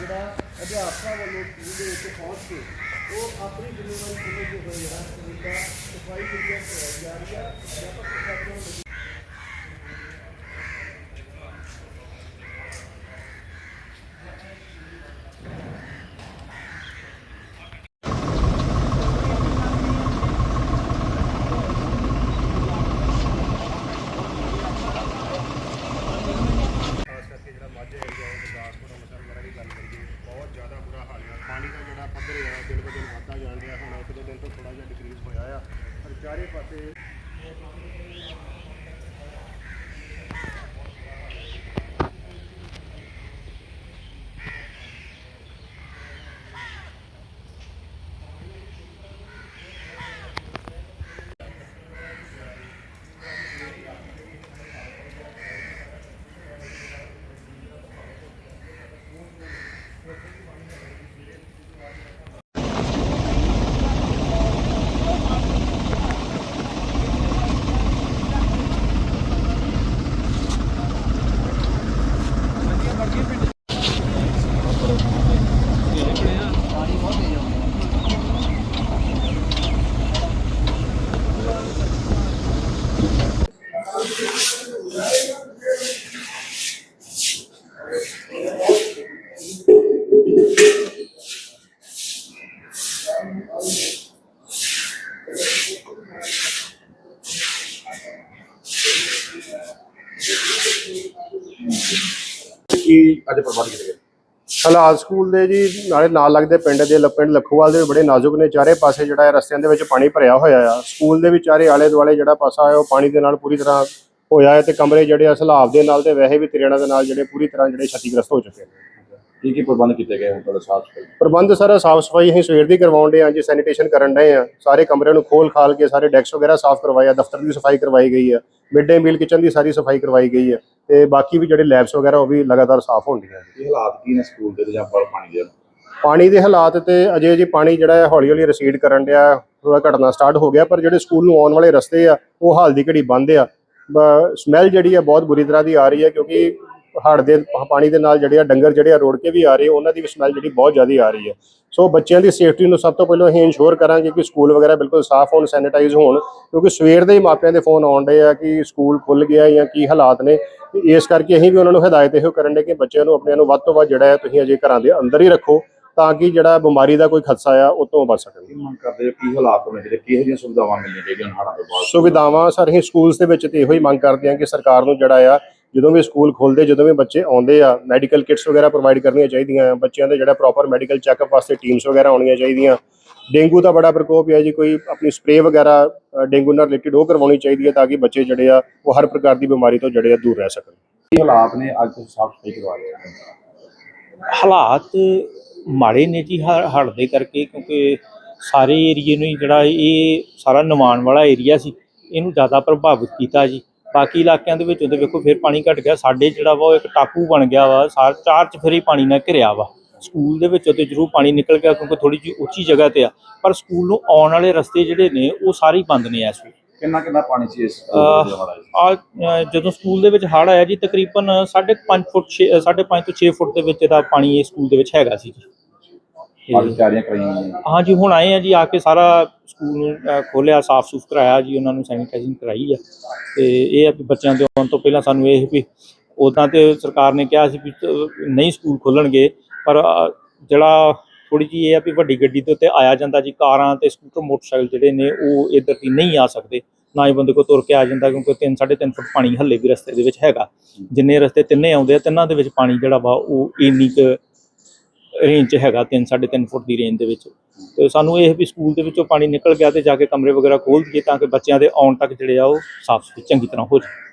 ਜਿਹੜਾ ਅਧਿਆਪਕਾਂ ਵੱਲੋਂ ਸਕੂਲ ਦੇ ਵਿੱਚ ਪਹੁੰਚ ਕੇ ਉਹ ਆਪਣੀ ਜ਼ਿੰਮੇਵਾਰੀ ਸਮਝਦੇ ਹੋਏ ਜਿਹੜਾ ਸਕੂਲ ਦਾ ਸਫ਼ਾਈ ਜਿਹੜੀ ਕਰਵਾਈ ਜਾ ਰਹੀ ਹੈ। ਅਧਿਆਪਕ ਜਿਹੜਾ ਮਾਝੇ ਏਰੀਆ ਹੈ ਗੁਰਦਾਸਪੁਰ ਅੰਮ੍ਰਿਤਸਰ ਵਗੈਰਾ ਦੀ ਗੱਲ ਕਰੀਏ, ਬਹੁਤ ਜ਼ਿਆਦਾ ਬੁਰਾ ਹਾਲ ਹੈ ਪਾਣੀ ਦਾ ਜਿਹੜਾ ਪੱਧਰ ਹੈ ਦਿਨ ਬ ਦਿਨ ਵੱਧਦਾ ਜਾਣ ਰਿਹਾ। ਹੁਣ ਇੱਕ ਦੋ ਦਿਨ ਤੋਂ ਥੋੜਾ ਜਿਹਾ ਡਿਕਰੀਜ਼ ਹੋਇਆ ਆ। ਪਰ ਚਾਰੇ ਪਾਸੇ ਕੀ ਅੱਜ ਪ੍ਰਬੰਧ ਕੀਤੇ ਗਏ? ਹਾਲਾਤ ਸਕੂਲ ਦੇ ਜੀ, ਨਾਲੇ ਨਾਲ ਲੱਗਦੇ ਪਿੰਡ ਦੇ ਪਿੰਡ ਲਖੋਵਾਲ ਦੇ ਬੜੇ ਨਾਜ਼ੁਕ ਨੇ। ਚਾਰੇ ਪਾਸੇ ਜਿਹੜਾ ਰਸਤਿਆਂ ਦੇ ਵਿੱਚ ਪਾਣੀ ਭਰਿਆ ਹੋਇਆ ਆ। ਸਕੂਲ ਦੇ ਵੀ ਚਾਰੇ ਆਲੇ ਦੁਆਲੇ ਜਿਹੜਾ ਪਾਸਾ ਹੈ, ਉਹ ਪਾਣੀ ਦੇ ਨਾਲ ਪੂਰੀ ਤਰ੍ਹਾਂ ਹੋਇਆ ਹੈ ਤੇ ਕਮਰੇ ਜਿਹੜੇ ਆ, ਸਲਾਬ ਦੇ ਨਾਲ ਤੇ ਵੈਸੇ ਵੀ ਤੇੜਾਂ ਦੇ ਨਾਲ ਜਿਹੜੇ ਪੂਰੀ ਤਰ੍ਹਾਂ ਜਿਹੜੇ ਛਤੀਗ੍ਰਸਤ ਹੋ ਚੁੱਕੇ ਨੇ। ਕੀ ਕੀ ਪ੍ਰਬੰਧ ਕੀਤੇ ਗਏ ਹੁਣ ਤੁਹਾਡੇ ਸਾਫ਼ ਸਫ਼ਾਈ? ਪ੍ਰਬੰਧ ਸਾਰਾ ਸਾਫ਼ ਸਫ਼ਾਈ ਅਸੀਂ ਸਵੇਰ ਦੀ ਕਰਵਾਉਣ ਦੇ ਆ ਜੀ ਸੈਨੀਟੇਸ਼ਨ ਕਰਨ ਡਏ ਆ ਸਾਰੇ ਕਮਰਿਆਂ ਨੂੰ ਖੋਲ ਖਾਲ ਕੇ ਸਾਰੇ ਡੈਕਸ ਵਗੈਰਾ ਸਾਫ਼ ਕਰਵਾਏ ਆ ਦਫ਼ਤਰ ਦੀ ਸਫ਼ਾਈ ਕਰਵਾਈ ਗਈ ਆ ਮਿਡ ਡੇ ਮੀਲ ਕਿਚਨ ਦੀ ਸਾਰੀ ਸਫ਼ਾਈ ਕਰਵਾਈ ਗਈ ਆ ਤੇ ਬਾਕੀ ਵੀ ਜਿਹੜੇ ਲੈਬਸ ਵਗੈਰਾ ਉਹ ਵੀ ਲਗਾਤਾਰ ਸਾਫ਼ ਹੁੰਦੀਆਂ ਜੀ ਕੀ ਹਾਲਾਤ ਕੀ ਨੇ ਸਕੂਲ ਦੇ ਜਾਂ ਪਾਣੀ ਦੇ? ਪਾਣੀ ਦੇ ਹਾਲਾਤ ਤੇ ਅਜੇ ਜੀ ਪਾਣੀ ਜਿਹੜਾ ਹੈ ਹੌਲੀ ਹੌਲੀ ਰਸੀਡ ਕਰਨ ਡਿਆ ਥੋੜਾ ਘਟਣਾ ਸਟਾਰਟ ਹੋ ਗਿਆ ਪਰ ਜਿਹੜੇ ਸਕੂਲ ਨੂੰ ਆਉਣ ਵਾਲੇ ਰਸਤੇ ਆ ਉਹ ਹਾਲ ਦੀ ਘੜੀ ਬੰਦ ਆ। ਸਮੈਲ ਜਿਹੜੀ ਆ ਬਹੁਤ ਬੁਰੀ ਤਰ੍ਹਾਂ ਦੀ ਆ ਰਹੀ ਹੈ ਕਿਉਂਕਿ ਹੜ੍ਹ ਦੇ ਪਾਣੀ ਦੇ ਨਾਲ ਜਿਹੜੇ ਆ ਡੰਗਰ ਜਿਹੜੇ ਆ ਰੋੜ ਕੇ ਵੀ ਆ ਰਹੇ ਉਹਨਾਂ ਦੀ ਵੀ ਸਮੈਲ ਜਿਹੜੀ ਬਹੁਤ ਜ਼ਿਆਦਾ ਆ ਰਹੀ ਹੈ। ਸੋ ਬੱਚਿਆਂ ਦੀ ਸੇਫਟੀ ਨੂੰ ਸਭ ਤੋਂ ਪਹਿਲਾਂ ਅਸੀਂ ਇਨਸ਼ੋਰ ਕਰਾਂਗੇ ਕਿ ਸਕੂਲ ਵਗੈਰਾ ਬਿਲਕੁਲ ਸਾਫ਼ ਹੋਣ ਸੈਨੀਟਾਈਜ਼ ਹੋਣ ਕਿਉਂਕਿ ਸਵੇਰ ਦੇ ਹੀ ਮਾਪਿਆਂ ਦੇ ਫੋਨ ਆਉਣ ਡਏ ਆ ਕਿ ਸਕੂਲ ਖੁੱਲ ਗਿਆ ਜਾਂ ਕੀ ਹਾਲਾਤ ਨੇ। ਇਸ ਕਰਕੇ ਅਸੀਂ ਵੀ ਉਹਨਾਂ ਨੂੰ ਹਦਾਇਤ ਇਹੋ ਕਰਨ ਦੇ ਕਿ ਬੱਚਿਆਂ ਨੂੰ ਆਪਣਿਆਂ ਨੂੰ ਵੱਧ ਤੋਂ ਵੱਧ ਜਿਹੜਾ ਹੈ ਤੁਸੀਂ ਅਜੇ ਘਰਾਂ ਦੇ ਅੰਦਰ ਹੀ ਰੱਖੋ ਤਾਂ ਕਿ ਜਿਹੜਾ ਬਿਮਾਰੀ ਦਾ ਕੋਈ ਖਦਸ਼ਾ ਆ ਉਹ ਤੋਂ ਬਚ ਸਕਣ ਕੀ ਮੰਗ ਕਰਦੇ? ਕੀ ਹਾਲਾਤ ਹੋਣੇ ਚਾਹੀਦੇ? ਕਿਹੋ ਜਿਹੀਆਂ ਸੁਵਿਧਾਵਾਂ ਮਿਲਣੀਆਂ ਚਾਹੀਦੀਆਂ ਹੜ੍ਹਾਂ ਤੋਂ ਬਾਅਦ? ਸੁਵਿਧਾਵਾਂ ਸਰ ਅਸੀਂ ਸਕੂਲਸ ਦੇ ਵਿੱਚ ਤੇ ਇਹੋ ਹੀ ਮੰਗ ਕਰਦੇ ਹਾਂ ਕਿ ਸਰਕਾਰ ਨੂੰ ਜਿਹੜਾ ਆ ਜਦੋਂ ਵੀ ਸਕੂਲ ਖੁੱਲਦੇ ਜਦੋਂ ਵੀ ਬੱਚੇ ਆਉਂਦੇ ਆ ਮੈਡੀਕਲ ਕਿਟਸ ਵਗੈਰਾ ਪ੍ਰੋਵਾਈਡ ਕਰਨੀਆਂ ਚਾਹੀਦੀਆਂ ਆ ਬੱਚਿਆਂ ਦੇ ਜਿਹੜਾ ਪ੍ਰੋਪਰ ਮੈਡੀਕਲ ਚੈੱਕਅਪ ਵਾਸਤੇ ਟੀਮਸ ਵਗੈਰਾ ਆਉਣੀਆਂ ਚਾਹੀਦੀਆਂ। ਡੇਂਗੂ ਦਾ ਬੜਾ ਪ੍ਰਕੋਪ ਹੈ ਜੀ ਕੋਈ ਆਪਣੀ ਸਪਰੇਅ ਵਗੈਰਾ ਡੇਂਗੂ ਨਾਲ ਰਿਲੇਟਡ ਉਹ ਕਰਵਾਉਣੀ ਚਾਹੀਦੀ ਹੈ ਤਾਂ ਕਿ ਬੱਚੇ ਜਿਹੜੇ ਆ ਉਹ ਹਰ ਪ੍ਰਕਾਰ ਦੀ ਬਿਮਾਰੀ ਤੋਂ ਜਿਹੜੇ ਆ ਦੂਰ ਰਹਿ ਸਕਣ। ਕੀ ਹਾਲਾਤ ਨੇ ਅੱਜ ਤੁਸੀਂ ਸਾਫ਼ ਸਫ਼ਾਈ ਕਰਵਾ ਰਹੇ ਹੋ? ਹਾਲਾਤ ਮਾੜੇ ਨੇ ਜੀ ਹੜ੍ਹ ਦੇ ਕਰਕੇ ਕਿਉਂਕਿ ਸਾਰੇ ਏਰੀਏ ਨੂੰ ਹੀ ਜਿਹੜਾ ਇਹ ਸਾਰਾ ਨਿਮਾਣ ਵਾਲਾ ਏਰੀਆ ਸੀ ਇਹਨੂੰ ਜ਼ਿਆਦਾ ਪ੍ਰਭਾਵਿਤ ਕੀਤਾ ਜੀ। ਬਾਕੀ ਇਲਾਕਿਆਂ ਦੇ ਵਿੱਚ ਤੇ ਵੇਖੋ ਫਿਰ ਪਾਣੀ ਘਟ ਗਿਆ ਸਾਡੇ ਜਿਹੜਾ ਵਾ ਉਹ ਇੱਕ ਟਾਪੂ ਬਣ ਗਿਆ ਵਾ ਸਾਰ ਚਾਰ ਚਫੇਰੀ ਪਾਣੀ ਨਾਲ ਘਿਰਿਆ ਵਾ। ਸਕੂਲ ਦੇ ਵਿੱਚੋਂ ਤੇ ਜ਼ਰੂਰ ਪਾਣੀ ਨਿਕਲ ਗਿਆ ਕਿਉਂਕਿ ਥੋੜੀ ਜਿਹੀ ਉੱਚੀ ਜਗ੍ਹਾ ਤੇ ਆ ਪਰ ਸਕੂਲ ਨੂੰ ਆਉਣ ਵਾਲੇ ਰਸਤੇ ਜਿਹੜੇ ਨੇ ਉਹ ਸਾਰੇ ਬੰਦ ਨੇ ਇਸ ਵੇਲੇ। ਕਿੰਨਾ ਕਿੰਨਾ ਪਾਣੀ ਸੀ ਇਸ ਆ ਜਦੋਂ ਸਕੂਲ ਦੇ ਵਿੱਚ ਹੜ੍ਹ ਆਇਆ ਜੀ ਤਕਰੀਬਨ 5.5 ਫੁੱਟ 5.5 ਤੋਂ 6 ਫੁੱਟ ਦੇ ਵਿੱਚ ਦਾ ਪਾਣੀ ਇਹ ਸਕੂਲ ਦੇ ਵਿੱਚ ਹੈਗਾ ਸੀ ਜੀ। ਅੱਜ ਤਿਆਰੀਆਂ ਕਰਾਈਆਂ ਗਈਆਂ ਹਾਂਜੀ ਹੁਣ ਆਏ ਆ ਜੀ, ਆ ਕੇ ਸਾਰਾ ਸਕੂਲ ਨੂੰ ਖੋਲਿਆ ਸਾਫ਼ ਸੁਥਰਾ ਕਰਾਇਆ ਜੀ, ਉਹਨਾਂ ਨੂੰ ਸੈਨੀਟਾਈਜ਼ਿੰਗ ਕਰਾਈ ਆ। ਤੇ ਇਹ ਆ ਵੀ ਬੱਚਿਆਂ ਦੇ ਆਉਣ ਤੋਂ ਪਹਿਲਾਂ ਸਾਨੂੰ ਇਹ ਵੀ ਉਦਾਂ ਤੇ ਸਰਕਾਰ ਨੇ ਕਿਹਾ ਸੀ ਵੀ ਨਹੀਂ ਸਕੂਲ ਖੋਲਣਗੇ ਪਰ ਜਿਹੜਾ ਥੋੜੀ ਜੀ ਇਹ ਆ ਵੀ ਵੱਡੀ ਗੱਡੀ ਦੇ ਉੱਤੇ ਆਇਆ ਜਾਂਦਾ ਜੀ, ਕਾਰਾਂ ਤੇ ਸਕੂਟਰ, ਮੋਟਰਸਾਈਕਲ ਜਿਹੜੇ ਨੇ, ਉਹ ਇੱਧਰ ਦੀ ਨਹੀਂ ਆ ਸਕਦੇ। ਨਾ ਹੀ ਬੰਦੇ ਕੋ ਤੁਰ ਕੇ ਆ ਜਾਂਦਾ, ਕਿਉਂਕਿ 3 3.5 ਫੁੱਟ ਪਾਣੀ ਹੱਲੇ ਵੀ ਰਸਤੇ ਦੇ ਵਿੱਚ ਹੈਗਾ। ਜਿੰਨੇ ਰਸਤੇ ਤਿੰਨੇ ਆਉਂਦੇ ਆ, ਤਿੰਨਾਂ ਦੇ ਵਿੱਚ ਪਾਣੀ ਜਿਹੜਾ ਵਾ, ਉਹ ਇੰਨੀ ਕੁ ਰੇਂਜ 'ਚ ਹੈਗਾ 3 3.5 ਫੁੱਟ ਦੀ ਰੇਂਜ ਦੇ ਵਿੱਚ। ਤੇ ਸਾਨੂੰ ਇਹ ਵੀ ਸਕੂਲ ਦੇ ਵਿੱਚੋਂ ਪਾਣੀ ਨਿਕਲ ਗਿਆ ਤੇ ਜਾ ਕੇ ਕਮਰੇ ਵਗੈਰਾ ਖੋਲ ਦਈਏ ਤਾਂ ਕਿ ਬੱਚਿਆਂ ਦੇ ਆਉਣ ਤੱਕ ਜਿਹੜੇ ਆ ਉਹ ਸਾਫ਼ ਸੁਥਰੀ ਚੰਗੀ ਤਰ੍ਹਾਂ ਹੋ ਜਾਵੇ